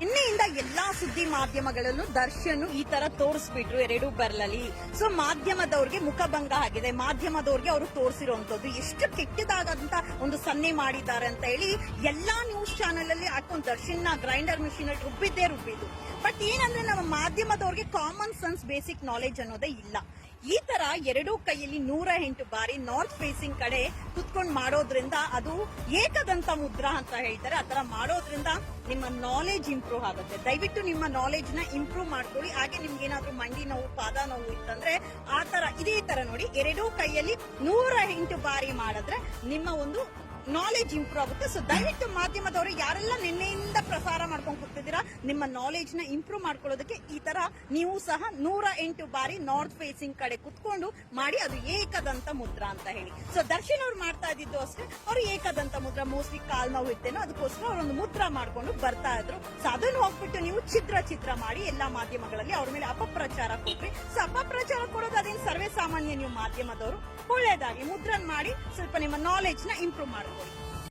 ഇനി ನಿನ್ನೆಯಿಂದ ಎಲ್ಲಾ ಸುದ್ದಿ ಮಾಧ್ಯಮಗಳಲ್ಲೂ ದರ್ಶನ್ ಈ ತರ ತೋರಿಸ್ಬಿಟ್ರು ಎರಡು ಬರ್ಲಲ್ಲಿ. ಸೊ ಮಾಧ್ಯಮದವ್ರಿಗೆ ಮುಖಭಂಗ ಆಗಿದೆ. ಮಾಧ್ಯಮದವ್ರಿಗೆ ಅವರು ತೋರಿಸಿರುವಂತದ್ದು ಎಷ್ಟು ಕೆಟ್ಟದಾಗಂತ ಒಂದು ಸನ್ನೆ ಮಾಡಿದ್ದಾರೆ ಅಂತ ಹೇಳಿ ಎಲ್ಲಾ ನ್ಯೂಸ್ ಚಾನೆಲ್ ಅಲ್ಲಿ ಹಾಕೊಂಡು ದರ್ಶನ್ ಗ್ರೈಂಡರ್ ಮಿಷಿನ್ ಅಲ್ಲಿ ರುಬ್ಬಿದ್ದೇ ರುಬ್ಬಿದ್ದು. ಬಟ್ ಏನಂದ್ರೆ ನಮ್ಮ ಮಾಧ್ಯಮದವ್ರಿಗೆ ಕಾಮನ್ ಸೆನ್ಸ್ ಬೇಸಿಕ್ ನಾಲೆಜ್ ಅನ್ನೋದೇ ಇಲ್ಲ. ಈ ತರ ಎರಡೂ ಕೈಯಲ್ಲಿ ನೂರ ಎಂಟು ಬಾರಿ ನಾರ್ತ್ ಫೇಸಿಂಗ್ ಕಡೆ ಕುತ್ಕೊಂಡು ಮಾಡೋದ್ರಿಂದ ಅದು ಏಕದಂತ ಮುದ್ರಾ ಅಂತ ಹೇಳ್ತಾರೆ. ಆ ತರ ಮಾಡೋದ್ರಿಂದ ನಿಮ್ಮ ನಾಲೆಜ್ ಇಂಪ್ರೂವ್ ಆಗುತ್ತೆ. ದಯವಿಟ್ಟು ನಿಮ್ಮ ನಾಲೆಜ್ನ ಇಂಪ್ರೂವ್ ಮಾಡ್ಕೊಳ್ಳಿ. ಹಾಗೆ ನಿಮ್ಗೆ ಏನಾದ್ರು ಮಂಡಿ ನೋವು, ಪಾದ ನೋವು ಇತ್ತಂದ್ರೆ ಆ ತರ ಇದೇ ತರ ನೋಡಿ, ಎರಡೂ ಕೈಯಲ್ಲಿ ನೂರ ಎಂಟು ಬಾರಿ ಮಾಡಿದ್ರೆ ನಿಮ್ಮ ಒಂದು ನಾಲೆಜ್ ಇಂಪ್ರೂವ್ ಆಗುತ್ತೆ. ಸೊ ದಯವಿಟ್ಟು ಮಾಧ್ಯಮದವರು ಯಾರೆಲ್ಲ ನಿನ್ನೆಯಿಂದ ಪ್ರಸಾರ ಮಾಡ್ಕೊಂಡು ಹೋಗ್ತಿದ್ದೀರಾ ನಿಮ್ಮ ನಾಲೆಜ್ನ ಇಂಪ್ರೂವ್ ಮಾಡ್ಕೊಳ್ಳೋದಕ್ಕೆ ಈ ತರ ನೀವು ಸಹ ನೂರ ಎಂಟು ಬಾರಿ ನಾರ್ತ್ ಫೇಸಿಂಗ್ ಕಡೆ ಕುತ್ಕೊಂಡು ಮಾಡಿ, ಅದು ಏಕದಂತ ಮುದ್ರಾ ಅಂತ ಹೇಳಿ. ಸೊ ದರ್ಶನ್ ಅವ್ರು ಮಾಡ್ತಾ ಇದ್ದಿದ್ದು ಅಷ್ಟೇ, ಅವ್ರು ಏಕದಂತ ಮುದ್ರಾ ಮೋಸ್ಟ್ಲಿ ಕಾಲ್ ನೋವು ಇತ್ತೇನೋ, ಅದಕ್ಕೋಸ್ಕರ ಅವರೊಂದು ಮುದ್ರ ಮಾಡ್ಕೊಂಡು ಬರ್ತಾ ಇದ್ರು. ಸೊ ಅದನ್ನು ಹೋಗ್ಬಿಟ್ಟು ನೀವು ಚಿತ್ರ ಚಿತ್ರ ಮಾಡಿ, ಎಲ್ಲಾ ಮಾಧ್ಯಮಗಳಲ್ಲಿ ಅವ್ರ ಮೇಲೆ ಅಪಪ್ರಚಾರ ಕೊಟ್ರಿ. ಸೊ ಅಪಪ್ರಚಾರ ಸಾಮಾನ್ಯ ನೀವು ಮಾಧ್ಯಮದವರು ಒಳ್ಳೇದಾಗಿ ಮುದ್ರಣ ಮಾಡಿ ಸ್ವಲ್ಪ ನಿಮ್ಮ ನಾಲೆಜ್ನ ಇಂಪ್ರೂವ್ ಮಾಡ್ಕೊಳ್ಳಿ